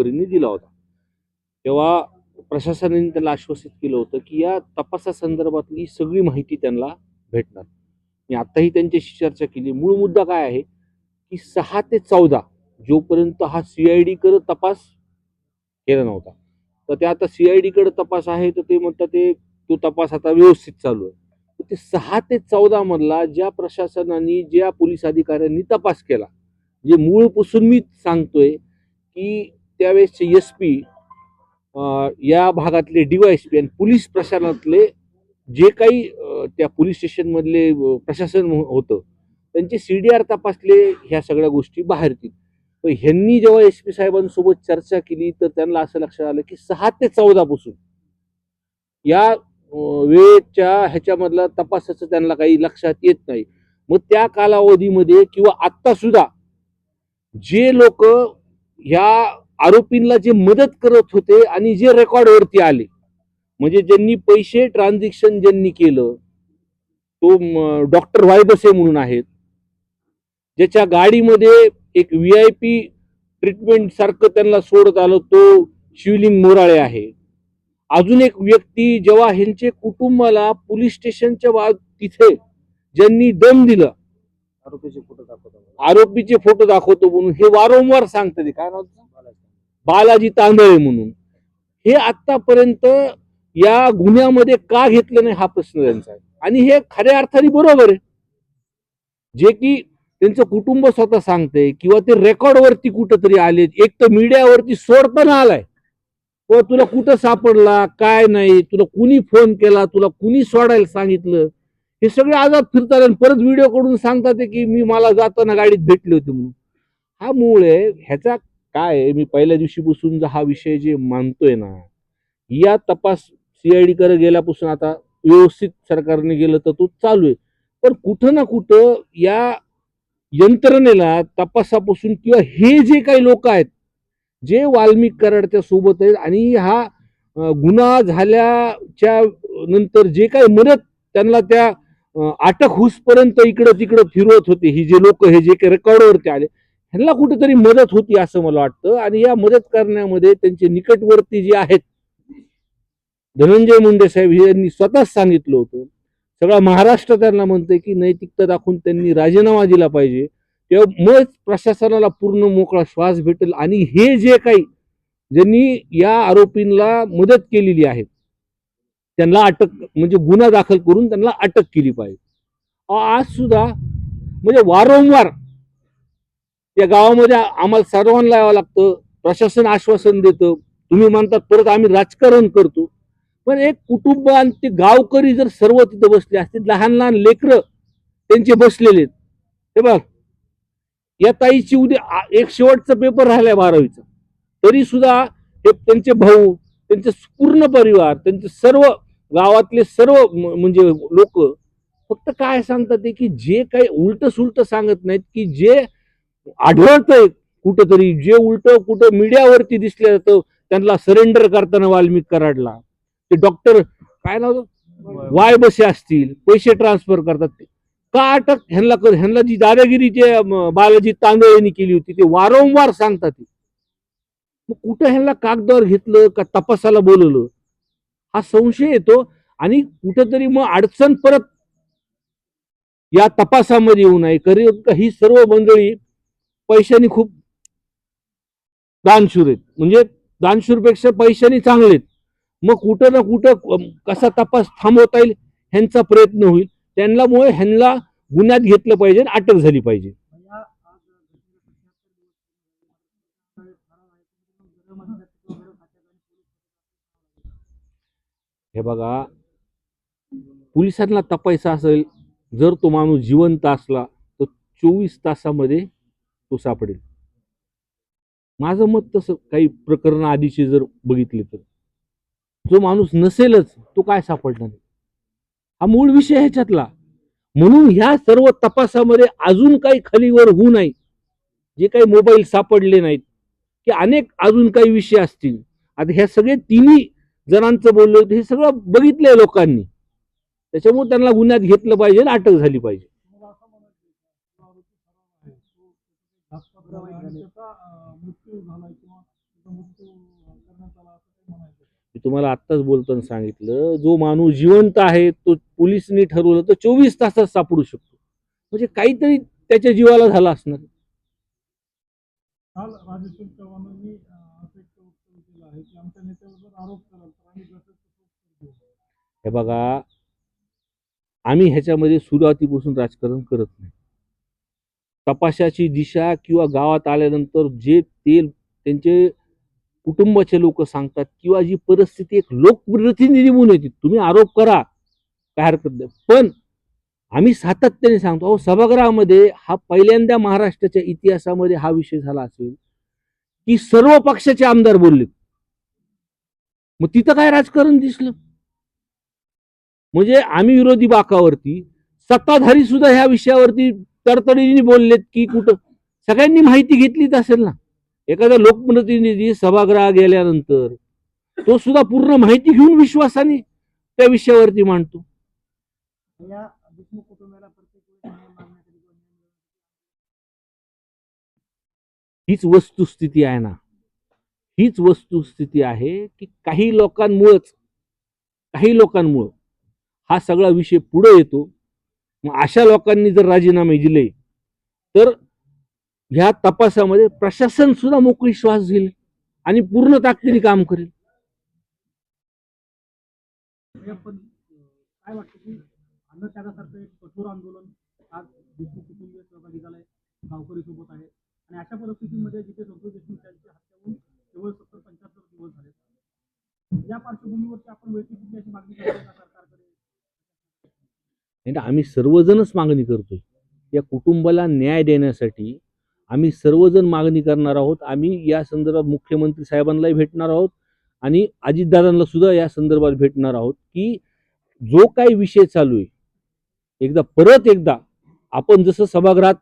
गडकरींनी दिला होता. तेव्हा प्रशासनाने त्याला आश्वासित केलं होतं की या तपासासंदर्भातली सगळी माहिती त्यांना भेटणार. मी आत्ताही त्यांच्याशी चर्चा केली. मूळ मुद्दा काय आहे? की सहा ते चौदा जोपर्यंत हा सी आयकडे तपास केला नव्हता. तर ते आता सी आय डीकडे तपास आहे तर ते म्हणतात ते तो तपास आता व्यवस्थित चालू आहे. तर ते सहा ते चौदा मधला ज्या प्रशासनाने ज्या पोलीस अधिकाऱ्यांनी तपास केला जे मूळपासून मी सांगतोय की त्यावेळेसचे एस पी या भागातले डीवायएसपी आणि पोलीस प्रशासनातले जे काही त्या पोलीस स्टेशनमधले प्रशासन हो-, होतं त्यांचे सी डी आर तपासले ह्या सगळ्या गोष्टी बाहेर येतील पण ह्यांनी जेव्हा एस पी साहेबांसोबत चर्चा केली तर त्यांना असं लक्षात आलं की सहा ते चौदा पासून या वेळेच्या ह्याच्यामधला तपासाचं त्यांना काही लक्षात येत नाही. मग त्या कालावधीमध्ये किंवा आत्ता सुद्धा जे लोक ह्या आरोपींना जे मदत करत होते आणि जे रेकॉर्डवरती आले. म्हणजे ज्यांनी पैसे ट्रान्झॅक्शन ज्यांनी केलं तो डॉक्टर वायबसे म्हणून आहेत. ज्याच्या गाडीमध्ये एक व्ही आय पी ट्रीटमेंट सारखं त्यांना सोडत आलं तो शिवलिंग मोराळे आहे. अजून एक व्यक्ती जेव्हा ह्यांचे कुटुंबाला पोलीस स्टेशनच्या बा तिथे ज्यांनी दम दिलं. आरोपीचे फोटो दाखवतो. आरोपीचे फोटो दाखवतो म्हणून. हे वारंवार सांगतात. काय नाव? बालाजी तांदळे म्हणून. हे आतापर्यंत या गुन्ह्यामध्ये का घेतलं नाही हा प्रश्न त्यांचा आहे. आणि हे खऱ्या अर्थाने बरोबर आहे. जे की त्यांचं कुटुंब स्वतः सांगते किंवा ते रेकॉर्डवरती कुठंतरी आले. एक तर मीडियावरती सोडताना आलाय. व तुला कुठं सापडला? काय नाही? तुला कुणी फोन केला? तुला कुणी सोडायला सांगितलं? हे सगळे आजाद फिरतात आणि परत व्हिडिओ कडून सांगतात की मी मला जाताना गाडीत भेटले होते म्हणून. हा मूळ आहे. ह्याचा काय आहे, मी पहिल्या दिवशी बसून हा विषय जे मानतोय ना या तपास सीआयडी कडे गेल्यापासून आता व्यवस्थित सरकारने गेलं तर तो चालू आहे. पण कुठं ना कुठं या यंत्रणेला तपासापासून किंवा हे जे काही लोक आहेत जे वाल्मिक कराडच्या सोबत आहेत आणि हा गुन्हा झाल्याच्यानंतर जे काही मदत त्यांना त्या अटक होसपर्यंत इकडं तिकडं फिरवत होते. ही जे लोक हे जे काही रेकॉर्डवरती आले ह्यांना कुठेतरी मदत होती असं मला वाटतं. आणि या मदत करण्यामध्ये त्यांचे निकटवर्ती जे आहेत धनंजय मुंडे साहेब हे यांनी स्वतःच सांगितलं होतं. सगळा महाराष्ट्र त्यांना म्हणतंय की नैतिकता दाखवून त्यांनी राजीनामा दिला पाहिजे. तेव्हा मग प्रशासनाला पूर्ण मोकळा श्वास भेटेल. आणि हे जे काही ज्यांनी या आरोपींना मदत केलेली आहे त्यांना अटक म्हणजे गुन्हा दाखल करून त्यांना अटक केली पाहिजे. आज सुद्धा म्हणजे वारंवार त्या गावामध्ये आम्हाला सर्वांना यावं लागतं. प्रशासन आश्वासन देतं. तुम्ही म्हणतात परत आम्ही राजकारण करतो. पण एक कुटुंब आणि ते गावकरी जर सर्व तिथं बसले असतील लहान लहान लेकरं त्यांचे बसलेले आहेत. हे बघ. या ताईची उद्या एक शेवटचा पेपर राहिलाय बारावीचा. तरी सुद्धा हे त्यांचे भाऊ त्यांचे पूर्ण परिवार त्यांचे सर्व गावातले सर्व म्हणजे लोक फक्त काय सांगतात ते की जे काही उलट सुलट सांगत नाहीत की जे आढळतंय कुठंतरी. जे उलट कुठं मीडियावरती दिसलं जातं त्यांना सरेंडर करताना वाल्मिक कराडला. ते डॉक्टर काय नाव वाय बसे असतील पैसे ट्रान्सफर करतात. ते का अटक? ह्यांना कर ह्यांना जी दादागिरी जे बालाजी तांदळ यांनी केली होती ते वारंवार सांगतात मग कुठं ह्यांना कागदावर घेतलं का तपासाला बोलवलं? हा संशय येतो आणि कुठंतरी मग अडचण परत या तपासामध्ये येऊ नये. करी ही सर्व मंडळी पैशानी खूप दानशूर आहेत. म्हणजे दानशूरपेक्षा पैशानी चांगले आहेत. मग कुठं ना कुठं कसा तपास थांबवता येईल ह्यांचा प्रयत्न होईल. त्यांनामुळे ह्यांना गुन्ह्यात घेतलं पाहिजे आणि अटक झाली पाहिजे. हे बघा पोलिसांना तपायचा असेल जर तो माणूस जिवंत असला तर चोवीस तासामध्ये तो सापडेल. माझं मत तसं काही प्रकरण आधीचे जर बघितले तर. जो माणूस नसेलच तो काय सापडणार नाही हा मूळ विषय ह्याच्यातला. म्हणून ह्या सर्व तपासामध्ये अजून काही खालीवर होऊ नाही जे काही मोबाईल सापडले नाहीत की अनेक अजून काही विषय असतील. आता ह्या सगळे तिन्ही जणांचं बोललो हे सगळं बघितलंय लोकांनी. त्याच्यामुळे त्यांना गुन्ह्यात घेतलं पाहिजे आणि अटक झाली पाहिजे मृत्यू झालाय किंवा मृत्यू करण्यात आला असं काही म्हणायचं मी तुम्हाला आत्ताच बोलताना सांगितलं जो माणूस जिवंत आहे तो पोलिसनी ठरवलं तर चोवीस तासात सापडू शकतो. म्हणजे काहीतरी त्याच्या जीवाला झाला असणार. काल राजेश्वर चव्हाणांनी अं, असं एक वक्तव्य केलं आहे की आमच्या नेत्यावर जर आरोप कराल तर आम्ही जसं तसं करू. हे बघा आम्ही ह्याच्यामध्ये सुरुवातीपासून राजकारण करत नाही. तपाशाची दिशा किंवा गावात आल्यानंतर जे ते त्यांचे कुटुंबाचे लोक सांगतात किंवा जी परिस्थिती एक लोकप्रतिनिधी म्हणून येते तुम्ही आरोप करा काय हरकत नाही. पण आम्ही सातत्याने सांगतो अहो सभागृहामध्ये हा पहिल्यांदा महाराष्ट्राच्या इतिहासामध्ये हा विषय झाला असेल की सर्व पक्षाचे आमदार बोलले. मग तिथं काय राजकारण दिसलं? म्हणजे आम्ही विरोधी बाकावरती सत्ताधारी सुद्धा ह्या विषयावरती तडतडीने बोललेत की कुठं? सगळ्यांनी माहिती घेतलीच असेल ना. एखादा लोकप्रतिनिधी सभागृह गेल्यानंतर तो सुद्धा पूर्ण माहिती घेऊन विश्वासाने त्या विषयावरती मांडतो. हीच वस्तुस्थिती आहे ना. हीच वस्तुस्थिती आहे की काही लोकांमुळंच काही मुळं हा सगळा विषय पुढे येतो. मग अशा लोकांनी जर राजीनामे दिले तर ह्या तपासामध्ये प्रशासन सुद्धा मोकळी श्वास घेईल आणि पूर्ण ताकदीने काम करेल. या पण काय वाटतं की अन्नत्यागासारखं एक कठोर आंदोलन आज देशमुख कुटुंबीय सहभागी झालंय गावकरी सोबत आहे आणि अशा परिस्थितीमध्ये जिथे संतोष देशमुख यांची हत्या होऊन केवळ सत्तर पंच्याहत्तर दिवस झाले या पार्श्वभूमीवरती आपण वैयक्तिक मागणी करतो नाही तर आणि आम्ही सर्वजणच मागणी करतोय. या कुटुंबाला न्याय देण्यासाठी आम्ही सर्वजण मागणी करणार आहोत. आम्ही या संदर्भात मुख्यमंत्री साहेबांनाही भेटणार आहोत आणि अजितदादांना सुद्धा या संदर्भात भेटणार आहोत की जो काही विषय चालू आहे एकदा परत एकदा आपण जसं सभागृहात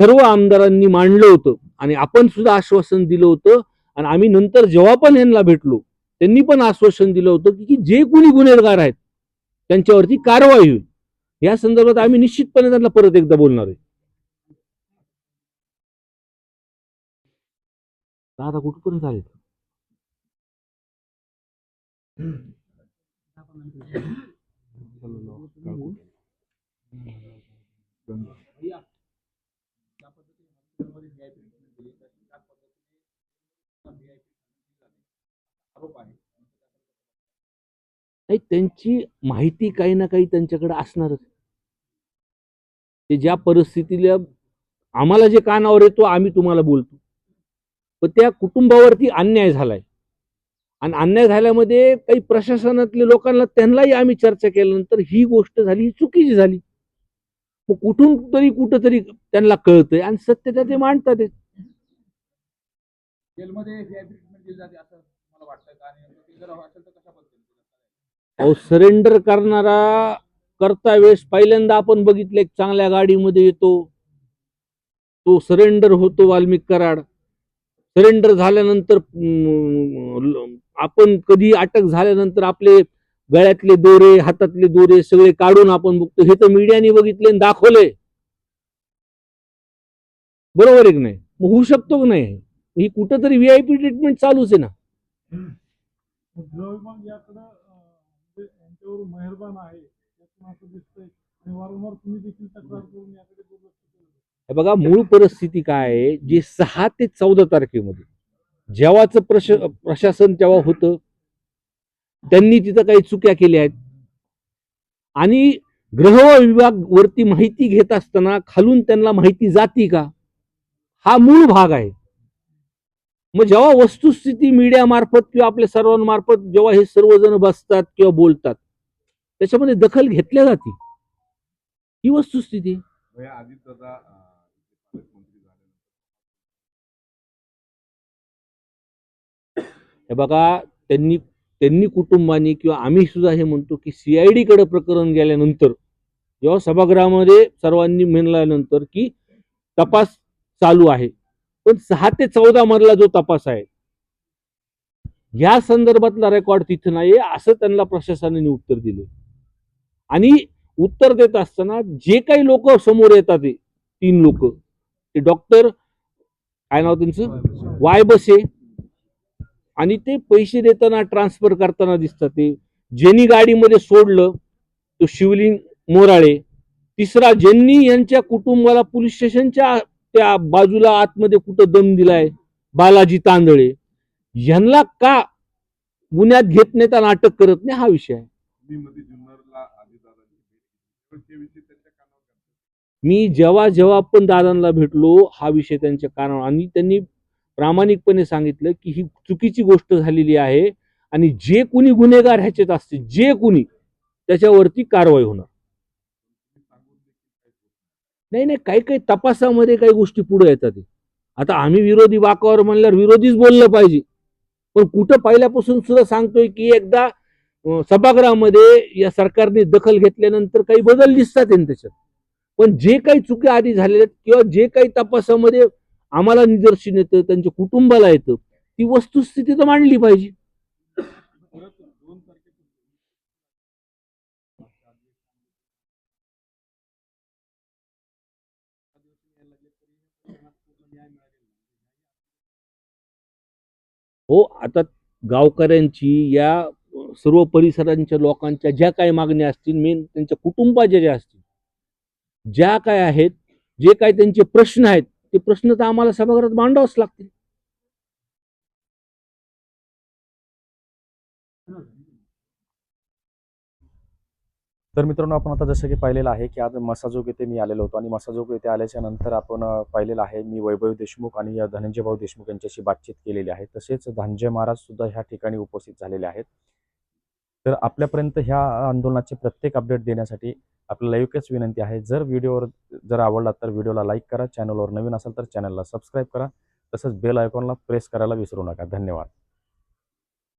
सर्व आमदारांनी मांडलं होतं आणि आपण सुद्धा आश्वासन दिलं होतं आणि आम्ही नंतर जेव्हा पण यांना भेटलो त्यांनी पण आश्वासन दिलं होतं की- की जे कोणी गुन्हेगार आहेत त्यांच्यावरती कारवाई होईल. या संदर्भात आम्ही निश्चितपणे त्यांना परत एकदा बोलणार आहे. दादा कुठपर्यंत आले? नाही त्यांची माहिती काही ना काही त्यांच्याकडे असणारच. ते ज्या परिस्थितीला आम्हाला जे कानावर येतो आम्ही तुम्हाला बोलतो. पण त्या कुटुंबावरती अन्याय झालाय. आणि अन्याय झाल्यामध्ये काही प्रशासनातल्या लोकांना त्यांनाही आम्ही चर्चा केल्यानंतर ही गोष्ट झाली ही चुकीची झाली. मग कुठून तरी कुठंतरी त्यांना कळतंय आणि सत्यता ते मांडतात. का? तर अहो सरेंडर करणारा करता वेळेस पहिल्यांदा आपण बघितलं एक चांगल्या गाडीमध्ये येतो. तो सरेंडर होतो वाल्मिक कराड. सरेंडर झाल्यानंतर आपण कधी अटक झाल्यानंतर आपले गळ्यातले दोरे हातातले दोरे सगळे काढून आपण बघतो. हे तर मीडियाने बघितले आणि बरोबर आहे की नाही? मग होऊ शकतो की नाही? ही कुठंतरी व्हीआयपी ट्रीटमेंट चालूच आहे ना. मेहरबान आहे हे बघा मूळ परिस्थिती काय आहे? जी सहा ते चौदा तारखेमध्ये जेव्हाच प्रश प्रशासन तेव्हा होतं त्यांनी तिथं काही चुक्या केल्या आहेत. आणि ग्रह विभाग वरती माहिती घेत असताना खालून त्यांना माहिती जाती का? हा मूळ भाग आहे. मग जेव्हा वस्तुस्थिती मीडियामार्फत किंवा आपल्या सर्वांमार्फत जेव्हा हे सर्वजण बसतात किंवा बोलतात त्याच्यामध्ये दखल घेतल्या जाते. ही वस्तुस्थिती. हे बघा त्यांनी त्यांनी कुटुंबानी किंवा आम्ही सुद्धा हे म्हणतो की सीआयडी कडे प्रकरण गेल्यानंतर जेव्हा सभागृहामध्ये सर्वांनी म्हणल्यानंतर की तपास चालू आहे. पण सहा ते चौदा मधला जो तपास आहे या संदर्भातला रेकॉर्ड तिथं नाही असं त्यांना प्रशासनाने उत्तर दिले आणि उत्तर देत असताना जे काही लोक समोर येतात ते तीन लोक. ते डॉक्टर काय नाव त्यांचं? वाय बसे. आणि ते पैसे देताना ट्रान्सफर करताना दिसतात ते. ज्यांनी गाडीमध्ये सोडलं तो शिवलिंग मोराळे. तिसरा ज्यांनी यांच्या कुटुंबाला पोलीस स्टेशनच्या त्या बाजूला आतमध्ये कुठं दम दिलाय? बालाजी तांदळे. यांना का गुन्ह्यात घेत नाही तर अटक करत नाही? हा विषय आहे मी मध्ये जुन्नरला आदिदादांची भेट घेतली पण ते विषय त्यांच्या कानावर घातले. मी जेव्हा जेव्हा पण दादांना भेटलो हा विषय त्यांच्या कानावर आणि त्यांनी प्रामाणिकपणे सांगितलं की ही चुकीची गोष्ट झालेली आहे आणि जे कुणी गुन्हेगार ह्याच्यात असते जे कुणी त्याच्यावरती कारवाई होणार. नाही. नाही काही काही तपासामध्ये काही गोष्टी पुढे येतात. आता आम्ही विरोधी वाकावर म्हणल्यावर विरोधीच बोललं पाहिजे. पण कुठं पहिल्यापासून सुद्धा सांगतोय की एकदा सभागृहामध्ये या सरकारने दखल घेतल्यानंतर काही बदल दिसतात ना त्याच्यात. पण जे काही चुकी आधी झालेल्या आहेत किंवा जे काही तपासामध्ये आम्हाला निदर्शन येतं त्यांच्या कुटुंबाला येतं ती वस्तुस्थिती तर मांडली पाहिजे. हो आता गावकऱ्यांची या सर्व परिसरांच्या लोकांच्या ज्या काही मागण्या असतील मेन त्यांच्या कुटुंबाच्या ज्या असतील ज्या काय आहेत जे काय त्यांचे प्रश्न आहेत ते प्रश्न तर आम्हाला सभागृहात मांडावंच लागतील. तर मित्रांनो आपण आता जसं की पाहिलेलं आहे की आज मसाजोग येथे मी आलेलो होतो आणि मसाजोग येथे आल्याच्यानंतर आपण पाहिलेलं आहे मी वैभव देशमुख आणि अ, धनंजय भाऊ देशमुख यांच्याशी बातचीत केलेली आहे. तसेच धनंजय महाराज सुद्धा ह्या ठिकाणी उपस्थित झालेले आहेत. तर आपल्यापर्यंत ह्या आंदोलनाचे प्रत्येक अपडेट देण्यासाठी आपल्याला एकच विनंती आहे जर व्हिडिओवर जर आवडला तर व्हिडिओला लाईक करा चॅनलवर नवीन असाल तर चॅनलला सबस्क्राईब करा तसंच बेल आयकॉनला प्रेस करायला विसरू नका. धन्यवाद.